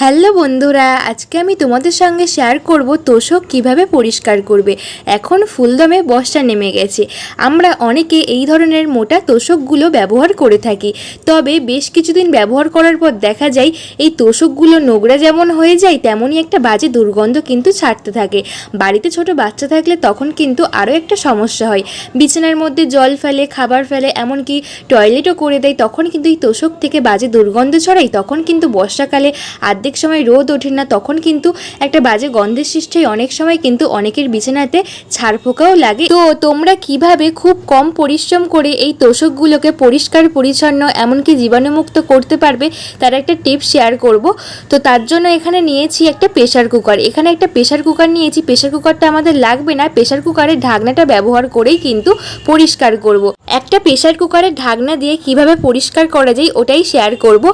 Hello বন্ধুরা, আজকে আমি তোমাদের সঙ্গে শেয়ার করব তোষক কীভাবে পরিষ্কার করবে। এখন ফুলদমে বর্ষা নেমে গেছে। আমরা অনেকে এই ধরনের মোটা তোষকগুলো ব্যবহার করে থাকি। তবে বেশ কিছুদিন ব্যবহার করার পর দেখা যায়, এই তোষকগুলো নোংরা যেমন হয়ে যায়, তেমনই একটা বাজে দুর্গন্ধ কিন্তু ছাড়তে থাকে। বাড়িতে ছোট বাচ্চা থাকলে তখন কিন্তু আরও একটা সমস্যা হয়। বিছানার মধ্যে জল ফেলে, খাবার ফেলে, এমনকি টয়লেটও করে দেয়, তখন কিন্তু এই তোষক থেকে বাজে দুর্গন্ধ ছড়ায়, তখন কিন্তু বর্ষাকালে আর্ধেক সময় রোদ ওঠে না, তখন কিন্তু একটা বাজে গন্ধের সৃষ্টি অনেক সময় কিন্তু অনেকের বিছানাতে ছাড় পোকাও লাগে। তো তোমরা কীভাবে খুব কম পরিশ্রম করে এই তোষকগুলোকে পরিষ্কার, পরিচ্ছন্ন, এমনকি জীবাণুমুক্ত করতে পারবে, তার একটা টিপ শেয়ার করব। তো তার জন্য এখানে নিয়েছি একটা প্রেশার কুকার। এখানে একটা প্রেশার কুকার নিয়েছি। প্রেশার কুকারটা আমাদের লাগবে না। প্রেশার কুকারের ঢাকনাটা ব্যবহার করেই কিন্তু পরিষ্কার করব। একটা প্রেশার কুকারের ঢাকনা দিয়ে কীভাবে পরিষ্কার করা যায়, ওটাই শেয়ার করব।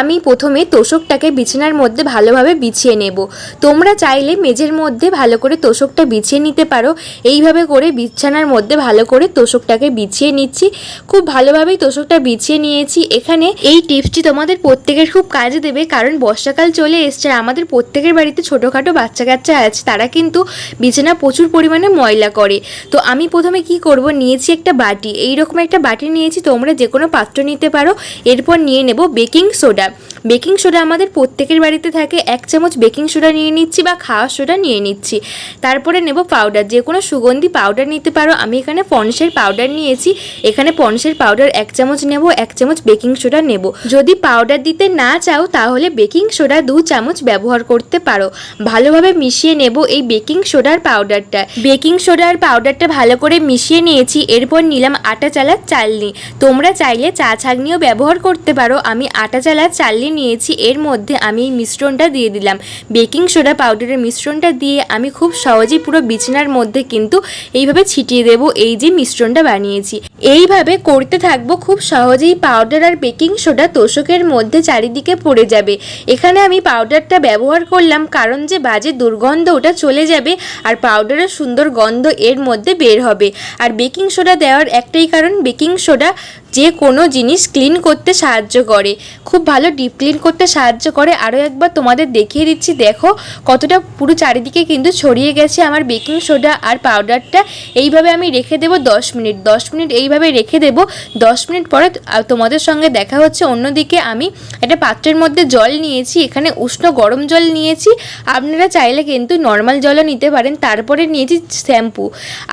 আমি প্রথমে তোষকটাকে বিছানার মধ্যে ভালোভাবে বিছিয়ে নেব। তোমরা চাইলে মেঝের মধ্যে ভালো করে তোষকটা বিছিয়ে নিতে পারো। এইভাবে করে বিছানার মধ্যে ভালো করে তোষকটাকে বিছিয়ে নিচ্ছি। খুব ভালোভাবেই তোষকটা বিছিয়ে নিয়েছি। এখানে এই টিপসটি তোমাদের প্রত্যেকের খুব কাজে দেবে, কারণ বর্ষাকাল চলে এসছে আমাদের প্রত্যেকের বাড়িতে ছোটোখাটো বাচ্চা কাচ্চা আছে, তারা কিন্তু বিছানা প্রচুর পরিমাণে ময়লা করে। তো আমি প্রথমে কি করব? নিয়েছি একটা বাটি। এই রকম একটা বাটি নিয়েছি, তোমরা যে কোনো পাত্র নিতে পারো। এরপর নিয়ে নেব বেকিং সোডা। বেকিং সোডা আমাদের প্রত্যেকের বাড়িতে থাকে। এক চামচ বেকিং সোডা নিয়ে নিচ্ছি বা খাওয়ার সোডা নিয়ে নিচ্ছি। তারপরে নেব পাউডার। যে কোনো সুগন্ধি পাউডার নিতে পারো। আমি এখানে পনসের পাউডার নিয়েছি। এখানে পনসের পাউডার এক চামচ নেব, এক চামচ বেকিং সোডা নেব। যদি পাউডার দিতে না চাও, তাহলে বেকিং সোডা দু চামচ ব্যবহার করতে পারো। ভালোভাবে মিশিয়ে নেব এই বেকিং সোডার পাউডারটা। বেকিং সোডার পাউডারটা ভালো করে মিশিয়ে নিয়েছি। এরপর নিলাম আটা চালার চালনি। তোমরা চাইলে চা ছাগনিও ব্যবহার করতে পারো। আমি আটা চালার চালনি নিয়েছি, এর মধ্যে আমি এই মিশ্রণটা দিয়ে দিলাম। বেকিং সোডা পাউডারের মিশ্রণটা দিয়ে আমি খুব সহজেই পুরো বিছানার মধ্যে কিন্তু এইভাবে ছিটিয়ে দেব, এই যে মিশ্রণটা বানিয়েছি। এইভাবে করতে থাকব খুব সহজেই পাউডার আর বেকিং সোডা তোষকের মধ্যে চারিদিকে পড়ে যাবে। এখানে আমি পাউডারটা ব্যবহার করলাম কারণ যে বাজে দুর্গন্ধ ওটা চলে যাবে আর পাউডারের সুন্দর গন্ধ এর মধ্যে বের হবে। আর বেকিং সোডা দেওয়ার একটাই কারণ, বেকিং সোডা যে কোনো জিনিস ক্লিন করতে সাহায্য করে। খুব ভালো ডিপ ক্লিন করতে সাহায্য করে আরও একবার তোমাদের দেখিয়ে দিচ্ছি, দেখো কতটা পুরো চারিদিকে কিন্তু ছড়িয়ে গেছে আমার বেকিং সোডা আর পাউডারটা। এইভাবে আমি রেখে দেবো দশ মিনিট দশ মিনিট এইভাবে রেখে দেবো। দশ মিনিট পরে তোমাদের সঙ্গে দেখা হচ্ছে। অন্যদিকে আমি একটা পাত্রের মধ্যে জল নিয়েছি, এখানে উষ্ণ গরম জল নিয়েছি। আপনারা চাইলে কিন্তু নর্মাল জলও নিতে পারেন, তারপরে নিয়েছি শ্যাম্পু।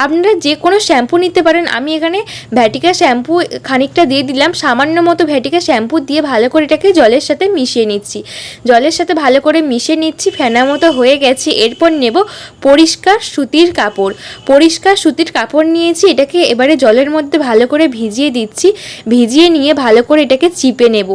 আপনারা যে কোনো শ্যাম্পু নিতে পারেন। আমি এখানে ভ্যাটিকা শ্যাম্পু খানিকটা দিয়ে দিলাম, সামান্য মতো ভ্যাটিকা শ্যাম্পু দিয়ে ভালো করে এটাকে জলের সাথে মিশিয়ে নিচ্ছি। জলের সাথে ভালো করে মিশিয়ে নিচ্ছি ফেনা মতো হয়ে গেছে। এরপর নেব পরিষ্কার সুতির কাপড়। পরিষ্কার সুতির কাপড় নিয়েছি, এটাকে এবারে জলের মধ্যে ভালো করে ভিজিয়ে দিচ্ছি। ভিজিয়ে নিয়ে ভালো করে এটাকে চিপে নেব,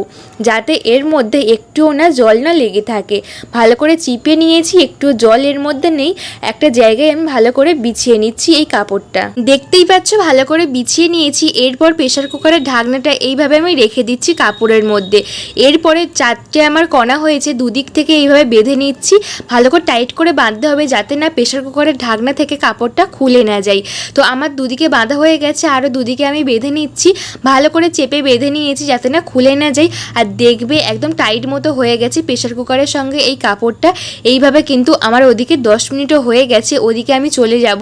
যাতে এর মধ্যে একটুও না জল না লেগে থাকে। ভালো করে চিপে নিয়েছি, একটু জল এর মধ্যে নেই। একটা জায়গায় আমি ভালো করে বিছিয়ে নিচ্ছি এই কাপড়টা। দেখতেই পাচ্ছ, ভালো করে বিছিয়ে নিয়েছি। এরপর প্রেশার কুকারের ঢাকনাটা এইভাবে আমি রেখে দিচ্ছি কাপড়ের মধ্যে। এরপরে চারটে আমার কণা হয়েছে, দুদিক থেকে এইভাবে বেঁধে নিচ্ছি। ভালো করে টাইট করে বাঁধতে হবে যাতে না প্রেশার কুকারের ঢাকনা থেকে কাপড়টা খুলে না যায়। তো আমার দুদিকে বাঁধা হয়ে গেছে আরও দুদিকে আমি বেঁধে নিচ্ছি। ভালো করে চেপে বেঁধে নিয়েছি যাতে না খুলে না যায়। আর দেখবে একদম টাইট মতো হয়ে গেছে প্রেশার কুকারের সঙ্গে এই কাপড়টা। এইভাবে কিন্তু আমার ওদিকে দশ মিনিটও হয়ে গেছে, ওদিকে আমি চলে যাব।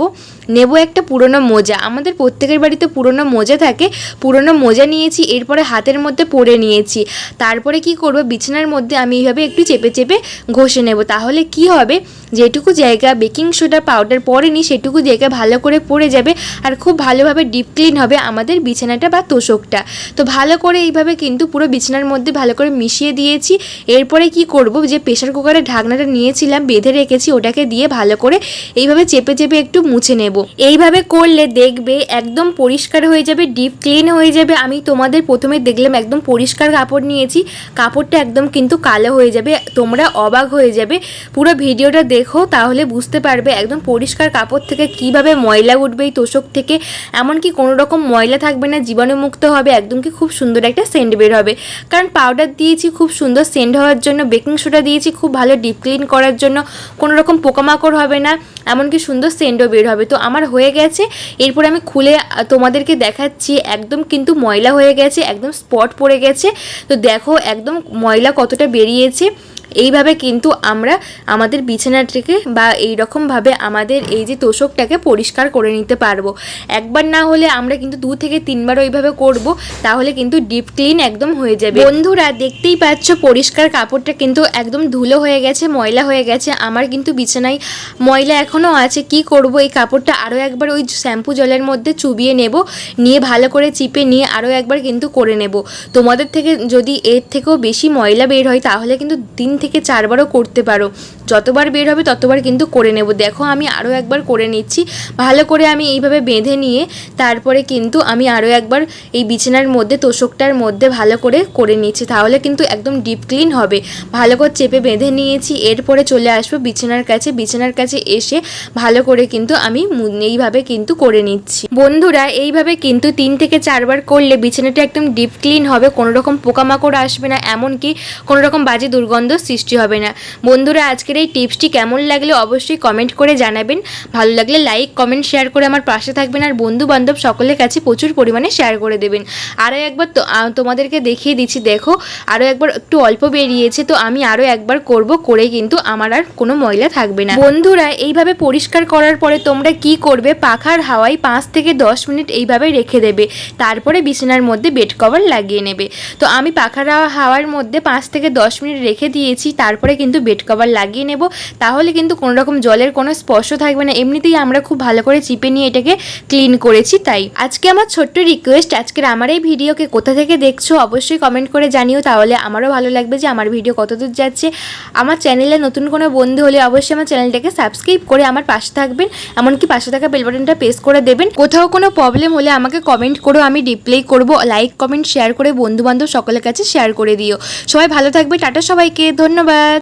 নেব একটা পুরনো মোজা। আমাদের প্রত্যেকের বাড়িতে পুরনো মোজা থাকে। পুরনো মোজা নিয়েছি, এরপরে হাতের মধ্যে পরে নিয়েছি। তারপরে কি করব? বিছানার মধ্যে আমি এইভাবে একটু চেপে চেপে ঘষে নেব। তাহলে কি হবে? যেটুকু জায়গা বেকিং সোডা পাউডার পরেনি সেটুকু জায়গা ভালো করে পড়ে যাবে আর খুব ভালোভাবে ডিপ ক্লিন হবে আমাদের বিছানাটা বা তোষকটা। তো ভালো করে এইভাবে কিন্তু পুরো বিছানার মধ্যে ভালো করে মিশিয়ে দিয়েছি। এরপরে কি করব? যে প্রেশার কুকারের ঢাকনাটা নিয়েছিলাম, বেঁধে রেখেছি, ওটাকে দিয়ে ভালো করে এইভাবে চেপে চেপে একটু মুছে নেব। এইভাবে করলে দেখবে একদম পরিষ্কার হয়ে যাবে, ডিপ ক্লিন হয়ে যাবে। আমি তোমাদের প্রথমে দেখলাম একদম পরিষ্কার কাপড় নিয়েছি। কাপড়টা একদম কিন্তু কালো হয়ে যাবে, তোমরা অবাক হয়ে যাবে। পুরো ভিডিওটা দেখো। তাহলে বুঝতে পারবে একদম পরিষ্কার কাপড় থেকে কীভাবে ময়লা উঠবে এই তোষক থেকে। এমনকি কোনো রকম ময়লা থাকবে না, জীবাণুমুক্ত হবে, একদম কি খুব সুন্দর একটা সেন্ট বের হবে। কারণ পাউডার দিয়েছি, খুব সুন্দর সেন্ট হওয়ার জন্য বেকিং সোডা দিয়েছি, খুব ভালো ডিপ ক্লিন করার জন্য, কোনো রকম পোকামাকড় হবে না, এমনকি সুন্দর সেন্টও বের হবে। তো আমার হয়ে গেছে, এরপর আমি খুলে তোমাদেরকে দেখাচ্ছি, একদম কিন্তু ময়লা হয়ে গেছে, একদম স্পট পড়ে গেছে। তো দেখো, একদম ময়লা কতটা বেরিয়েছে। এইভাবে কিন্তু আমরা আমাদের বিছানাটাকে বা এই রকমভাবে আমাদের এই যে তোষকটাকে পরিষ্কার করে নিতে পারব। একবার না হলে আমরা কিন্তু দু থেকে তিনবার ওইভাবে করব, তাহলে কিন্তু ডিপ ক্লিন একদম হয়ে যাবে। বন্ধুরা, দেখতেই পাচ্ছ পরিষ্কার কাপড়টা কিন্তু একদম ধুলো হয়ে গেছে, ময়লা হয়ে গেছে। আমার কিন্তু বিছানায় ময়লা এখনও আছে, কি করব? এই কাপড়টা আরও একবার ওই শ্যাম্পু জলের মধ্যে চুবিয়ে নেব, নিয়ে ভালো করে চিপে নিয়ে আরও একবার কিন্তু করে নেব। তোমাদের থেকে যদি এর থেকেও বেশি ময়লা বের হয়, তাহলে কিন্তু তিন থেকে চারবারও করতে পারো। যতবার বের হবে ততবার কিন্তু করে নেব। দেখো, আমি আরও একবার করে নিচ্ছি। ভালো করে আমি এইভাবে বেঁধে নিয়ে তারপরে কিন্তু আমি আরও একবার এই বিছানার মধ্যে, তোষকটার মধ্যে ভালো করে করে নিচ্ছি। তাহলে কিন্তু একদম ডিপ ক্লিন হবে। ভালো করে চেপে বেঁধে নিয়েছি। এরপরে চলে আসব বিছানার কাছে। বিছানার কাছে এসে ভালো করে কিন্তু আমি এইভাবে কিন্তু করে নিচ্ছি। বন্ধুরা, এইভাবে কিন্তু তিন থেকে চারবার করলে বিছানাটা একদম ডিপ ক্লিন হবে। কোনো রকম পোকামাকড় আসবে না। এমনকি কোনো রকম বাজে দুর্গন্ধ সৃষ্টি হবে না। বন্ধুরা, আজকের এই টিপসটি কেমন লাগলে অবশ্যই কমেন্ট করে জানাবেন। ভালো লাগলে লাইক কমেন্ট শেয়ার করে আমার পাশে থাকবেন আর বন্ধু বান্ধব সকলের কাছে প্রচুর পরিমাণে শেয়ার করে দেবেন। আরও একবার তোমাদেরকে দেখিয়ে দিচ্ছি, দেখো আরও একবার একটু অল্প বেরিয়েছে, তো আমি আরও একবার করব, করে কিন্তু আমার আর কোনো ময়লা থাকবে না। বন্ধুরা, এইভাবে পরিষ্কার করার পরে তোমরা কি করবে? পাখার হাওয়ায় পাঁচ থেকে দশ মিনিট এইভাবে রেখে দেবে। তারপরে বিছানার মধ্যে বেড কভার লাগিয়ে নেবে। তো আমি পাখার হাওয়ার মধ্যে পাঁচ থেকে দশ মিনিট রেখে দিয়েছি। তারপরে কিন্তু বেড কভার লাগিয়ে নেব। তাহলে কিন্তু কোনো রকম জলের কোনো স্পর্শ থাকবে না। এমনিতেই আমরা খুব ভালো করে চিপে নিয়ে এটাকে ক্লিন করেছি, তাই। আজকে আমার ছোট্ট রিকোয়েস্ট আজকের আমার এই ভিডিওকে কোথা থেকে দেখছ অবশ্যই কমেন্ট করে জানিও। তাহলে আমারও ভালো লাগবে যে আমার ভিডিও কতদূর যাচ্ছে। আমার চ্যানেলে নতুন কোনো বন্ধু হলে অবশ্যই আমার চ্যানেলটাকে সাবস্ক্রাইব করে আমার পাশে থাকবেন। এমনকি পাশে থাকা বেল বাটনটা প্রেস করে দেবেন। কোথাও কোনো প্রবলেম হলে আমাকে কমেন্ট করো, আমি রিপ্লাই করব। লাইক কমেন্ট শেয়ার করে বন্ধু বান্ধব সকলের কাছে শেয়ার করে দিও। সবাই ভালো থাকবে। টাটা সবাইকে। ধন্যবাদ।